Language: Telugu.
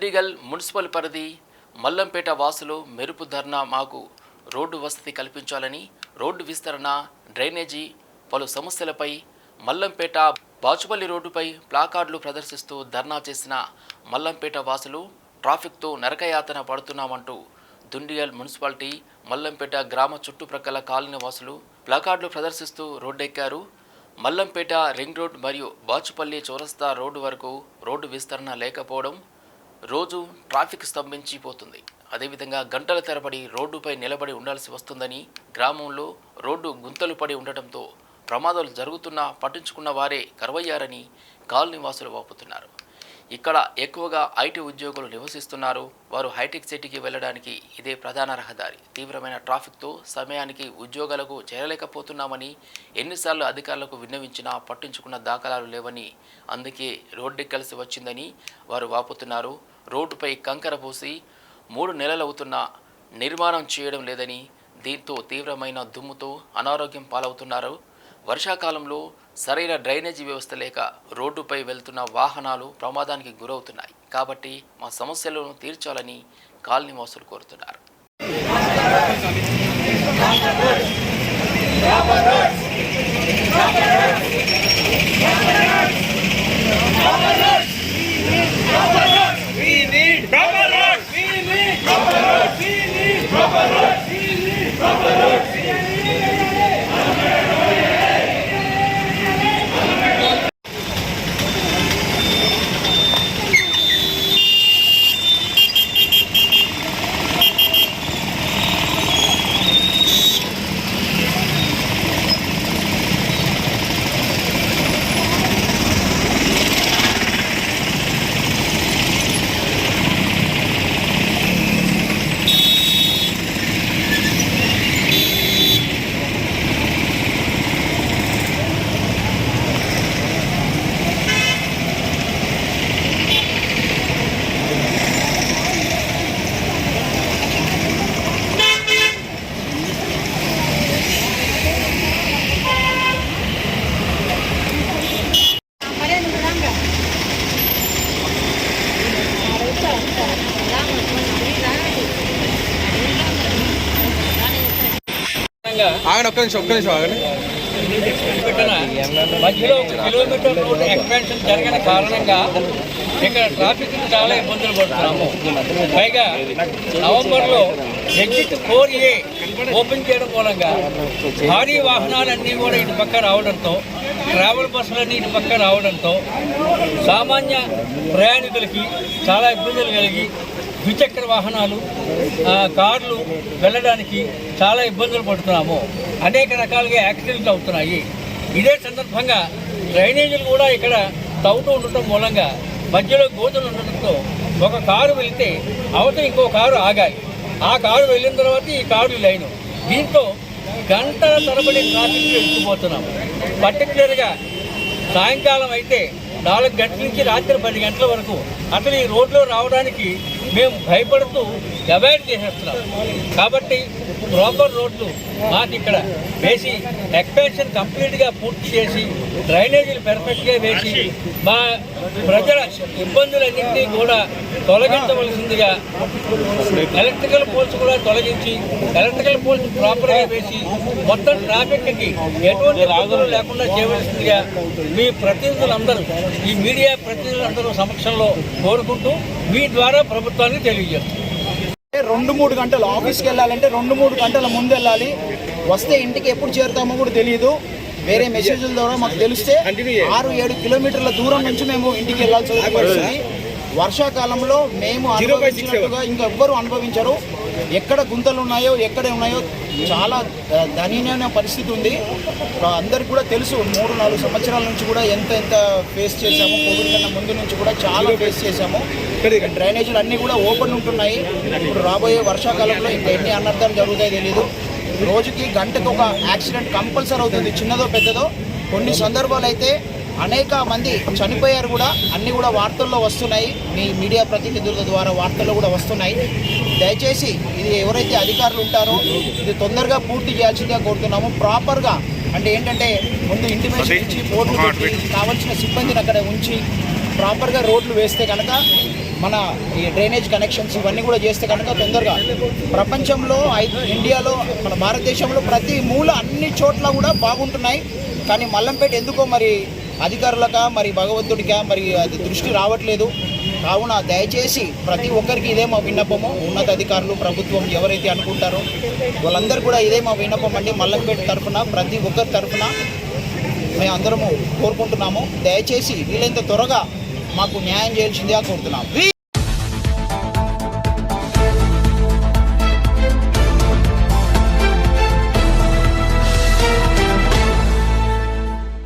చండీగల్ మున్సిపల్ పరిధి మల్లంపేట వాసులు మెరుపు ధర్నా మాకు రోడ్డు వసతి కల్పించాలని రోడ్డు విస్తరణ డ్రైనేజీ పలు సమస్యలపై మల్లంపేట బాచుపల్లి రోడ్డుపై ప్లాకార్డులు ప్రదర్శిస్తూ ధర్నా చేసిన మల్లంపేట వాసులు ట్రాఫిక్తో నరకయాతన పడుతున్నామంటూ దుండిగల్ మున్సిపాలిటీ మల్లంపేట గ్రామ చుట్టుప్రక్కల కాలనీ వాసులు ప్లాకార్డులు ప్రదర్శిస్తూ రోడ్డెక్కారు. మల్లంపేట రింగ్ రోడ్ మరియు బాచుపల్లి చౌరస్తా రోడ్డు వరకు రోడ్డు విస్తరణ లేకపోవడం రోజు ట్రాఫిక్ స్తంభించిపోతుంది. అదేవిధంగా గంటల తరబడి రోడ్డుపై నిలబడి ఉండాల్సి వస్తుందని గ్రామంలో రోడ్డు గుంతలు పడి ఉండటంతో ప్రమాదాలు జరుగుతున్నా పట్టించుకున్న వారే కరువయ్యారని కాల్ నివాసులు వాపుతున్నారు. ఇక్కడ ఎక్కువగా ఐటీ ఉద్యోగులు నివసిస్తున్నారు. వారు హైటెక్ సిటీకి వెళ్ళడానికి ఇదే ప్రధాన రహదారి. తీవ్రమైన ట్రాఫిక్తో సమయానికి ఉద్యోగాలకు చేరలేకపోతున్నామని ఎన్నిసార్లు అధికారులకు విన్నవించినా పట్టించుకున్న దాఖలాలు లేవని అందుకే రోడ్డెక్కాల్సి వచ్చిందని వారు వాపుతున్నారు. రోడ్డుపై కంకర పోసి మూడు నెలలవుతున్నా నిర్మాణం చేయడం లేదని దీంతో తీవ్రమైన దుమ్ముతో అనారోగ్యం పాలవుతున్నారు. వర్షాకాలంలో సరైన డ్రైనేజీ వ్యవస్థ లేక రోడ్డుపై వెళ్తున్న వాహనాలు ప్రమాదానికి గురవుతున్నాయి. కాబట్టి మా సమస్యలను తీర్చాలని కాలనీ వాసులు కోరుతున్నారు. But ఆగండి. ఒక్క నిమిషం ఒక్క నిమిషం ఆగండి. మధ్యలో ఒక కిలోమీటర్ రోడ్డు ఎక్స్పాన్షన్ జరగని కారణంగా ఇక్కడ ట్రాఫిక్ చాలా ఇబ్బందులు పడుతున్నాము. పైగా నవంబర్లో ఎగ్జిట్ ఫోర్ ఏ ఓపెన్ చేయడం మూలంగా భారీ వాహనాలన్నీ కూడా ఇటు పక్క రావడంతో ట్రావెల్ బస్సులన్నీ ఇటు పక్క రావడంతో సామాన్య ప్రయాణికులకి చాలా ఇబ్బందులు కలిగి ద్విచక్ర వాహనాలు కార్లు వెళ్ళడానికి చాలా ఇబ్బందులు పడుతున్నాము. అనేక రకాలుగా యాక్సిడెంట్లు అవుతున్నాయి. ఇదే సందర్భంగా డ్రైనేజీలు కూడా ఇక్కడ తవ్వుతూ ఉండటం మూలంగా మధ్యలో గోతులు ఉండటంతో ఒక కారు వెళితే అవతల ఇంకో కారు ఆగాలి ఆ కారు వెళ్ళిన తర్వాత ఈ కారు లైను. దీంతో గంటల తరబడి ట్రాఫిక్ ఎత్తుకుపోతున్నాము పర్టికులర్గా సాయంకాలం అయితే నాలుగు గంటల నుంచి రాత్రి పది గంటల వరకు అసలు ఈ రోడ్లో రావడానికి మేము భయపడుతూ అవాయిడ్ చేసేస్తున్నాం. కాబట్టి ప్రాపర్ రోడ్లు మాకు ఇక్కడ వేసి ఎక్స్పెన్షన్ కంప్లీట్గా పూర్తి చేసి డ్రైనేజీలు పెర్ఫెక్ట్గా వేసి మా ప్రజల ఇబ్బందులన్నింటినీ కూడా తొలగించవలసిందిగా ఎలక్ట్రికల్ పోల్స్ కూడా తొలగించి ఎలక్ట్రికల్ పోల్స్ ప్రాపర్గా వేసి మొత్తం ట్రాఫిక్కి ఎటువంటి రాగులు లేకుండా చేయవలసిందిగా మీ ప్రతినిధులందరూ ఈ మీడియా ప్రతినిధులందరూ సమక్షంలో కోరుకుంటూ మీ ద్వారా ప్రభుత్వానికి తెలియజేస్తాం రెండు మూడు గంటలు ఆఫీస్కి వెళ్ళాలంటే రెండు మూడు గంటల ముందు వెళ్ళాలి. వస్తే ఇంటికి ఎప్పుడు చేరుతామో కూడా తెలియదు వేరే మెసేజ్ల ద్వారా మాకు తెలిస్తే ఆరు ఏడు కిలోమీటర్ల దూరం నుంచి మేము ఇంటికి వెళ్ళాల్సి పరిస్థితి వర్షాకాలంలో మేము అనుభవించినట్టుగా ఇంకెవ్వరు అనుభవించరు. ఎక్కడ గుంతలు ఉన్నాయో ఎక్కడ ఉన్నాయో చాలా దయనీయమైన పరిస్థితి ఉంది. అందరికి కూడా తెలుసు మూడు నాలుగు సంవత్సరాల నుంచి కూడా ఎంత ఎంత ఫేస్ చేశాము కోవిడ్ కన్నా ముందు నుంచి కూడా చాలా ఫేస్ చేశాము. డ్రైనేజీలు అన్నీ కూడా ఓపెన్ ఉంటున్నాయి. ఇప్పుడు రాబోయే వర్షాకాలంలో ఇంకా ఎన్ని అనర్థాలు జరుగుతాయో తెలియదు రోజుకి గంటకు ఒక యాక్సిడెంట్ కంపల్సరీ అవుతుంది చిన్నదో పెద్దదో. కొన్ని సందర్భాలు అయితే అనేక మంది చనిపోయారు కూడా అన్నీ కూడా వార్తల్లో వస్తున్నాయి. మీ మీడియా ప్రతినిధుల ద్వారా వార్తల్లో కూడా వస్తున్నాయి. దయచేసి ఇది ఎవరైతే అధికారులు ఉంటారో ఇది తొందరగా పూర్తి చేయాల్సిందిగా కోరుతున్నాము. ప్రాపర్గా అంటే ఏంటంటే ముందు ఇంటిమేషన్ ఇచ్చి బోర్డు కావాల్సిన సిబ్బందిని అక్కడ ఉంచి ప్రాపర్గా రోడ్లు వేస్తే కనుక మన ఈ డ్రైనేజ్ కనెక్షన్స్ ఇవన్నీ కూడా చేస్తే కనుక తొందరగా ప్రపంచంలో ఇండియాలో మన భారతదేశంలో ప్రతి మూల అన్ని చోట్ల కూడా బాగుంటున్నాయి. కానీ మల్లంపేట ఎందుకో మరి అధికారులకా మరి భగవంతుడికా మరి అది దృష్టి రావట్లేదు. కావున దయచేసి ప్రతి ఒక్కరికి ఇదే మా విన్నపము. ఉన్నతాధికారులు ప్రభుత్వం ఎవరైతే అనుకుంటారో వాళ్ళందరూ కూడా ఇదే మా విన్నపం అండి. మల్లంపేట తరఫున ప్రతి ఒక్కరి తరఫున మేము అందరము కోరుకుంటున్నాము. దయచేసి వీలైనంత త్వరగా మాకు న్యాయం చేయాల్సిందిగా కోరుతున్నాము.